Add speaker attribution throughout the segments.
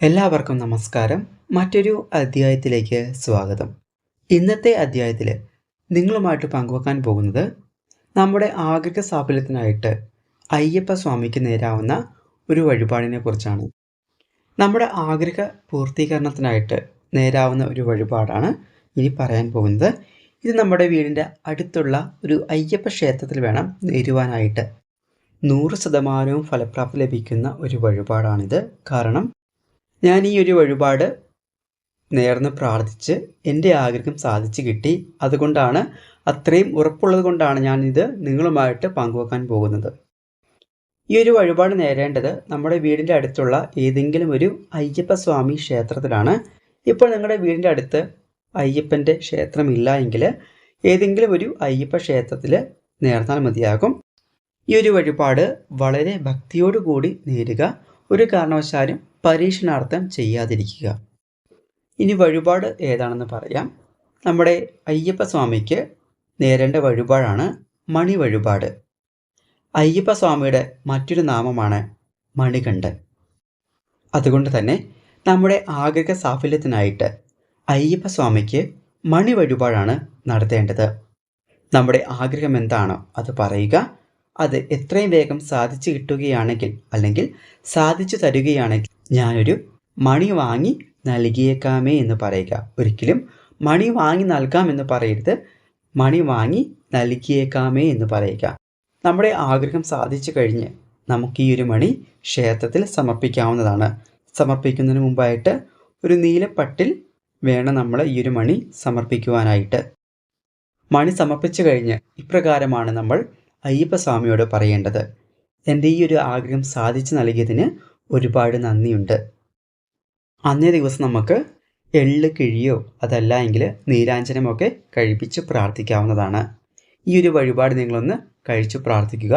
Speaker 1: എല്ലാവർക്കും നമസ്കാരം. മറ്റൊരു അധ്യായത്തിലേക്ക് സ്വാഗതം. ഇന്നത്തെ അധ്യായത്തിൽ നിങ്ങളുമായിട്ട് പങ്കുവെക്കാൻ പോകുന്നത് നമ്മുടെ ആഗ്രഹ സാഫല്യത്തിനായിട്ട് അയ്യപ്പ സ്വാമിക്ക് നേരാവുന്ന ഒരു വഴിപാടിനെ കുറിച്ചാണ്. നമ്മുടെ ആഗ്രഹ പൂർത്തീകരണത്തിനായിട്ട് നേരാവുന്ന ഒരു വഴിപാടാണ് ഇനി പറയാൻ പോകുന്നത്. ഇത് നമ്മുടെ വീടിന്റെ അടുത്തുള്ള ഒരു അയ്യപ്പ ക്ഷേത്രത്തിൽ വേണം നേരുവാനായിട്ട്. നൂറ് ശതമാനവും ഫലപ്രാപ്തി ലഭിക്കുന്ന ഒരു വഴിപാടാണിത്. കാരണം ഞാൻ ഈ ഒരു വഴിപാട് നേർന്ന് പ്രാർത്ഥിച്ച് എന്റെ ആഗ്രഹം സാധിച്ചു കിട്ടി. അതുകൊണ്ടാണ് അത്രയും ഉറപ്പുള്ളത് കൊണ്ടാണ് ഞാനിത് നിങ്ങളുമായിട്ട് പങ്കുവെക്കാൻ പോകുന്നത്. ഈ ഒരു വഴിപാട് നേരേണ്ടത് നമ്മുടെ വീടിന്റെ അടുത്തുള്ള ഏതെങ്കിലും ഒരു അയ്യപ്പ സ്വാമി ക്ഷേത്രത്തിലാണ്. ഇപ്പോൾ നിങ്ങളുടെ വീടിന്റെ അടുത്ത് അയ്യപ്പന്റെ ക്ഷേത്രമില്ല എങ്കിൽ ഏതെങ്കിലും ഒരു അയ്യപ്പ ക്ഷേത്രത്തിൽ നേർന്നാൽ മതിയാകും. ഈ ഒരു വഴിപാട് വളരെ ഭക്തിയോടുകൂടി നേരുക. ഒരു കാരണവശാലും പരീക്ഷണാർത്ഥം ചെയ്യാതിരിക്കുക. ഇനി വഴിപാട് ഏതാണെന്ന് പറയാം. നമ്മുടെ അയ്യപ്പ സ്വാമിക്ക് നേരേണ്ട വഴിപാടാണ് മണി വഴിപാട്. അയ്യപ്പ സ്വാമിയുടെ മറ്റൊരു നാമമാണ് മണികണ്ഠൻ. അതുകൊണ്ട് തന്നെ നമ്മുടെ ആഗ്രഹ സാഫല്യത്തിനായിട്ട് അയ്യപ്പ സ്വാമിക്ക് മണി വഴിപാടാണ് നടത്തേണ്ടത്. നമ്മുടെ ആഗ്രഹം എന്താണോ അത് പറയുക. അത് എത്രയും വേഗം സാധിച്ചു കിട്ടുകയാണെങ്കിൽ അല്ലെങ്കിൽ സാധിച്ചു തരികയാണെങ്കിൽ ഞാനൊരു മണി വാങ്ങി നൽകിയേക്കാമേ എന്ന് പറയുക. ഒരിക്കലും മണി വാങ്ങി നൽകാമെന്ന് പറയരുത്. മണി വാങ്ങി നൽകിയേക്കാമേ എന്ന് പറയുക. നമ്മുടെ ആഗ്രഹം സാധിച്ചു കഴിഞ്ഞ് നമുക്ക് ഈ ഒരു മണി ക്ഷേത്രത്തിൽ സമർപ്പിക്കാവുന്നതാണ്. സമർപ്പിക്കുന്നതിന് മുമ്പായിട്ട് ഒരു നീലപ്പട്ടിൽ വേണം നമ്മൾ ഈ ഒരു മണി സമർപ്പിക്കുവാനായിട്ട്. മണി സമർപ്പിച്ചു കഴിഞ്ഞ് ഇപ്രകാരമാണ് നമ്മൾ അയ്യപ്പസ്വാമിയോട് പറയേണ്ടത്. എന്റെ ഈ ഒരു ആഗ്രഹം സാധിച്ചു നൽകിയതിന് ഒരുപാട് നന്ദിയുണ്ട്. അന്നേ ദിവസം നമുക്ക് എള്ള് കിഴിയോ അതല്ല എങ്കിൽ നീരാഞ്ജനമൊക്കെ കഴിപ്പിച്ച് പ്രാർത്ഥിക്കാവുന്നതാണ്. ഈ ഒരു വഴിപാട് നിങ്ങളൊന്ന് കഴിച്ചു പ്രാർത്ഥിക്കുക.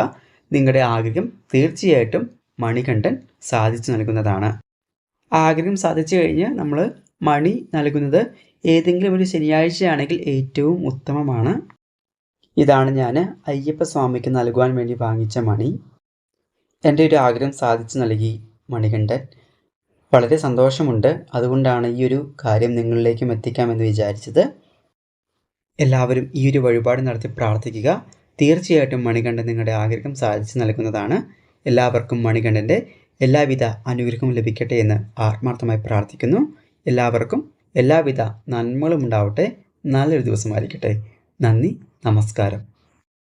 Speaker 1: നിങ്ങളുടെ ആഗ്രഹം തീർച്ചയായിട്ടും മണികണ്ഠൻ സാധിച്ചു നൽകുന്നതാണ്. ആഗ്രഹം സാധിച്ചു കഴിഞ്ഞ് നമ്മൾ മണി നൽകുന്നത് ഏതെങ്കിലും ഒരു ശനിയാഴ്ചയാണെങ്കിൽ ഏറ്റവും ഉത്തമമാണ്. ഇതാണ് ഞാൻ അയ്യപ്പ സ്വാമിക്ക് നൽകുവാൻ വേണ്ടി വാങ്ങിച്ച മണി. എന്റെ ഒരു ആഗ്രഹം സാധിച്ചു നൽകി മണികണ്ഠൻ. വളരെ സന്തോഷമുണ്ട്. അതുകൊണ്ടാണ് ഈ ഒരു കാര്യം നിങ്ങളിലേക്കും എത്തിക്കാമെന്ന് വിചാരിച്ചത്. എല്ലാവരും ഈ ഒരു വഴിപാട് നടത്തി പ്രാർത്ഥിക്കുക. തീർച്ചയായിട്ടും മണികണ്ഠൻ നിങ്ങളുടെ ആഗ്രഹം സാധിച്ചു നൽകുന്നതാണ്. എല്ലാവർക്കും മണികണ്ഠന്റെ എല്ലാവിധ അനുഗ്രഹവും ലഭിക്കട്ടെ എന്ന് ആത്മാർത്ഥമായി പ്രാർത്ഥിക്കുന്നു. എല്ലാവർക്കും എല്ലാവിധ നന്മകളും ഉണ്ടാവട്ടെ. നല്ലൊരു ദിവസമായിരിക്കട്ടെ നന്ദി നമസ്കാരം.